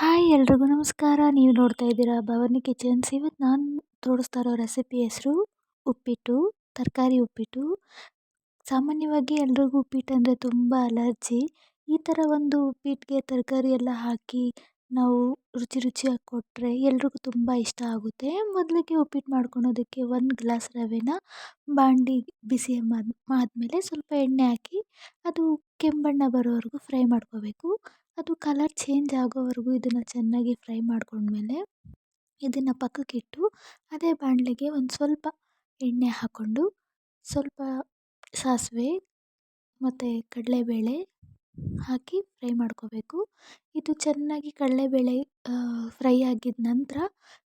Hi ಎಲ್ರಿಗೂ ನಮಸ್ಕಾರ. ನೀವು ನೋಡ್ತಾ ಇದ್ದೀರಾ ಭವಾನಿ ಕಿಚನ್ಸ್. ಇವತ್ತು ನಾನು ತೋರಿಸ್ತಾ ಇರೋ ರೆಸಿಪಿ ಹೆಸರು ಉಪ್ಪಿಟ್ಟು, ತರಕಾರಿ ಉಪ್ಪಿಟ್ಟು. ಸಾಮಾನ್ಯವಾಗಿ ಎಲ್ರಿಗೂ ಉಪ್ಪಿಟ್ಟು ಅಂದರೆ ತುಂಬ ಅಲರ್ಜಿ ಈ ಥರ ಒಂದು ಉಪ್ಪಿಟ್ಟಿಗೆ ತರಕಾರಿ ಎಲ್ಲ ಹಾಕಿ ನಾವು ರುಚಿ ರುಚಿಯಾಗಿ ಕೊಟ್ಟರೆ ಎಲ್ರಿಗೂ ತುಂಬ ಇಷ್ಟ ಆಗುತ್ತೆ. ಮೊದಲಿಗೆ ಉಪ್ಪಿಟ್ಟು ಮಾಡ್ಕೊಳೋದಕ್ಕೆ ಒಂದು ಗ್ಲಾಸ್ ರವೆನ ಬಾಣಲಿ ಬಿಸಿ ಆದಮೇಲೆ ಸ್ವಲ್ಪ ಎಣ್ಣೆ ಹಾಕಿ ಅದು ಕೆಂಬಣ್ಣ ಬರೋವರೆಗೂ ಫ್ರೈ ಮಾಡ್ಕೋಬೇಕು. ಅದು ಕಲರ್ ಚೇಂಜ್ ಆಗೋವರೆಗೂ ಇದನ್ನು ಚೆನ್ನಾಗಿ ಫ್ರೈ ಮಾಡ್ಕೊಂಡ್ಮೇಲೆ ಇದನ್ನು ಪಕ್ಕಕ್ಕಿಟ್ಟು ಅದೇ ಬಾಣಲೆಗೆ ಒಂದು ಸ್ವಲ್ಪ ಎಣ್ಣೆ ಹಾಕ್ಕೊಂಡು ಸ್ವಲ್ಪ ಸಾಸಿವೆ ಮತ್ತು ಕಡಲೆಬೇಳೆ ಹಾಕಿ ಫ್ರೈ ಮಾಡ್ಕೋಬೇಕು. ಇದು ಚೆನ್ನಾಗಿ ಕಡಲೆಬೇಳೆ ಫ್ರೈ ಆಗಿದ ನಂತರ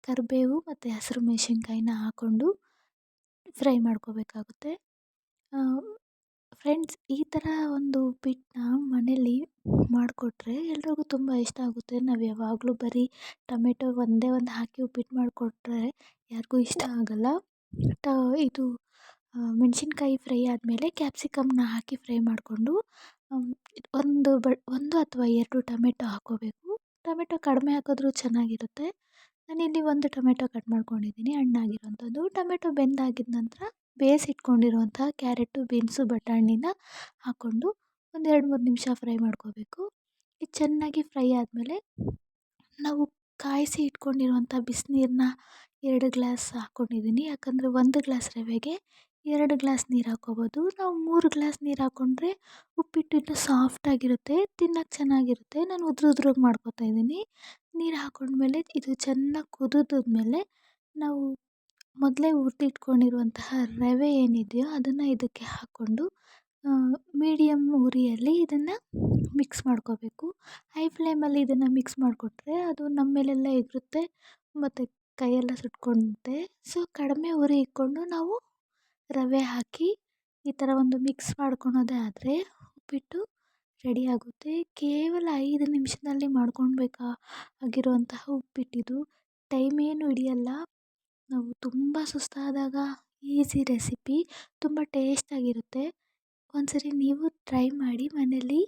ಕರಿಬೇವು ಮತ್ತು ಹಸಿರು ಮೆಣಸಿನ್ಕಾಯಿನ ಹಾಕ್ಕೊಂಡು ಫ್ರೈ ಮಾಡ್ಕೋಬೇಕಾಗುತ್ತೆ. ಫ್ರೆಂಡ್ಸ್, ಈ ಥರ ಒಂದು ಉಪ್ಪಿಟ್ಟನ್ನ ಮನೇಲಿ ಮಾಡಿಕೊಟ್ರೆ ಎಲ್ರಿಗೂ ತುಂಬ ಇಷ್ಟ ಆಗುತ್ತೆ. ನಾವು ಯಾವಾಗಲೂ ಬರೀ ಟೊಮೆಟೊ ಒಂದೇ ಒಂದು ಹಾಕಿ ಉಪ್ಪಿಟ್ಟು ಮಾಡಿಕೊಟ್ರೆ ಯಾರಿಗೂ ಇಷ್ಟ ಆಗಲ್ಲ. ಟ, ಇದು ಮೆಣಸಿನ್ಕಾಯಿ ಫ್ರೈ ಆದಮೇಲೆ ಕ್ಯಾಪ್ಸಿಕಮ್ನ ಹಾಕಿ ಫ್ರೈ ಮಾಡಿಕೊಂಡು ಒಂದು ಬ, ಒಂದು ಅಥವಾ ಎರಡು ಟೊಮೆಟೊ ಹಾಕ್ಕೋಬೇಕು ಟೊಮೆಟೊ ಕಡಿಮೆ ಹಾಕಿದ್ರೂ ಚೆನ್ನಾಗಿರುತ್ತೆ. ನಾನಿಲ್ಲಿ ಒಂದು ಟೊಮೆಟೊ ಕಟ್ ಮಾಡ್ಕೊಂಡಿದ್ದೀನಿ ಹಣ್ಣಾಗಿರೋಂಥದ್ದು ಟೊಮೆಟೊ ಬೆಂದಾಗಿದ ನಂತರ ಬೇಯಿಸಿಟ್ಕೊಂಡಿರುವಂಥ ಕ್ಯಾರೆಟು, ಬೀನ್ಸು, ಬಟಾಣಿನ ಹಾಕ್ಕೊಂಡು ಒಂದು ಎರಡು ಮೂರು ನಿಮಿಷ ಫ್ರೈ ಮಾಡ್ಕೋಬೇಕು. ಇದು ಚೆನ್ನಾಗಿ ಫ್ರೈ ಆದಮೇಲೆ ನಾವು ಕಾಯಿಸಿ ಇಟ್ಕೊಂಡಿರುವಂಥ ಬಿಸಿನೀರನ್ನ ಎರಡು ಗ್ಲಾಸ್ ಹಾಕ್ಕೊಂಡಿದ್ದೀನಿ ಯಾಕಂದರೆ ಒಂದು ಗ್ಲಾಸ್ ರವೆಗೆ ಎರಡು ಗ್ಲಾಸ್ ನೀರು ಹಾಕ್ಕೋಬೋದು. ನಾವು ಮೂರು ಗ್ಲಾಸ್ ನೀರು ಹಾಕ್ಕೊಂಡ್ರೆ ಉಪ್ಪಿಟ್ಟು ಇನ್ನೂ ಸಾಫ್ಟಾಗಿರುತ್ತೆ ತಿನ್ನಕ್ಕೆ ಚೆನ್ನಾಗಿರುತ್ತೆ. ನಾನು ಉದ್ರ ಉದ್ರಾಗಿ ಮಾಡ್ಕೊತಾ ಇದ್ದೀನಿ. ನೀರು ಹಾಕ್ಕೊಂಡ್ಮೇಲೆ ಇದು ಚೆನ್ನಾಗಿ ಕುದಿದಾದ್ಮೇಲೆ ನಾವು ಮೊದಲೇ ಉರಿದಿಟ್ಕೊಂಡಿರುವಂತಹ ರವೆ ಏನಿದೆಯೋ ಅದನ್ನು ಇದಕ್ಕೆ ಹಾಕ್ಕೊಂಡು ಮೀಡಿಯಮ್ ಉರಿಯಲ್ಲಿ ಇದನ್ನು ಮಿಕ್ಸ್ ಮಾಡ್ಕೋಬೇಕು. ಹೈ ಫ್ಲೇಮಲ್ಲಿ ಇದನ್ನು ಮಿಕ್ಸ್ ಮಾಡಿಕೊಟ್ರೆ ಅದು ನಮ್ಮ ಮೇಲೆಲ್ಲ ಎಗರುತ್ತೆ, ಮತ್ತು ಕೈಯೆಲ್ಲ ಸುಟ್ಕೊಂಡೆ ಸೊ ಕಡಿಮೆ ಉರಿ ಇಟ್ಕೊಂಡು ನಾವು ರವೆ ಹಾಕಿ ಈ ಥರ ಒಂದು ಮಿಕ್ಸ್ ಮಾಡ್ಕೊಳೋದೇ ಆದರೆ ಉಪ್ಪಿಟ್ಟು ರೆಡಿ ಆಗುತ್ತೆ. ಕೇವಲ ಐದು ನಿಮಿಷದಲ್ಲಿ ಮಾಡ್ಕೊಳ್ಬೇಕಾ ಆಗಿರುವಂತಹ ಉಪ್ಪಿಟ್ಟಿದು. ಟೈಮ್ ಏನು ಹಿಡಿಯಲ್ಲ. ನಾವು ತುಂಬ ಸುಸ್ತಾದಾಗ ಈಸಿ ರೆಸಿಪಿ ತುಂಬ ಟೇಸ್ಟಾಗಿರುತ್ತೆ ಒಂದ್ಸರಿ ನೀವು ಟ್ರೈ ಮಾಡಿ ಮನೇಲಿ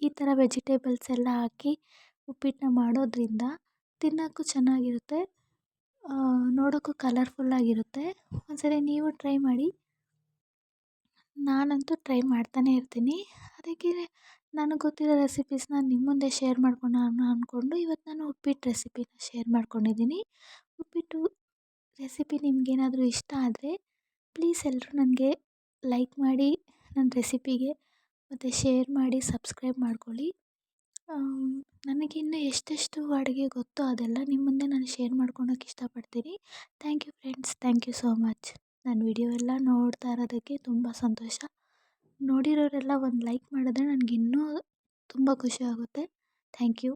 ಈ ಥರ ವೆಜಿಟೇಬಲ್ಸ್ ಎಲ್ಲ ಹಾಕಿ ಉಪ್ಪಿಟ್ಟನ್ನ ಮಾಡೋದ್ರಿಂದ ತಿನ್ನೋಕ್ಕೂ ಚೆನ್ನಾಗಿರುತ್ತೆ. ನೋಡೋಕ್ಕೂ ಕಲರ್ಫುಲ್ಲಾಗಿರುತ್ತೆ ಒಂದ್ಸರಿ ನೀವು ಟ್ರೈ ಮಾಡಿ. ನಾನಂತೂ ಟ್ರೈ ಮಾಡ್ತಾನೆ ಇರ್ತೀನಿ. ಅದಕ್ಕೆ ನನಗೆ ಗೊತ್ತಿರೋ ರೆಸಿಪೀಸ್ನ ನಿಮ್ಮ ಮುಂದೆ ಶೇರ್ ಮಾಡ್ಕೊಳ್ಳೋಣ ಅಂದ್ಕೊಂಡು ಇವತ್ತು ನಾನು ಉಪ್ಪಿಟ್ಟು ರೆಸಿಪಿನ ಶೇರ್ ಮಾಡ್ಕೊಂಡಿದ್ದೀನಿ ಉಪ್ಪಿಟ್ಟು ರೆಸಿಪಿ ನಿಮಗೇನಾದರೂ ಇಷ್ಟ ಆದರೆ ಪ್ಲೀಸ್ ಎಲ್ಲರೂ ನನಗೆ ಲೈಕ್ ಮಾಡಿ ನನ್ನ ರೆಸಿಪಿಗೆ ಮತ್ತು ಶೇರ್ ಮಾಡಿ ಸಬ್ಸ್ಕ್ರೈಬ್ ಮಾಡ್ಕೊಳ್ಳಿ. ನನಗಿನ್ನೂ ಎಷ್ಟೆಷ್ಟು ಅಡುಗೆ ಗೊತ್ತೋ ಅದೆಲ್ಲ ನಿಮ್ಮ ಮುಂದೆ ನಾನು ಶೇರ್ ಮಾಡ್ಕೊಳಕ್ಕೆ ಇಷ್ಟಪಡ್ತೀನಿ. Thank you friends thank you so much ನನ್ನ ವಿಡಿಯೋ ಎಲ್ಲ ನೋಡ್ತಾ ಇರೋದಕ್ಕೆ ತುಂಬ ಸಂತೋಷ. ನೋಡಿರೋರೆಲ್ಲ ಒಂದು ಲೈಕ್ ಮಾಡಿದ್ರೆ ನನಗಿನ್ನೂ ತುಂಬ ಖುಷಿ ಆಗುತ್ತೆ. Thank you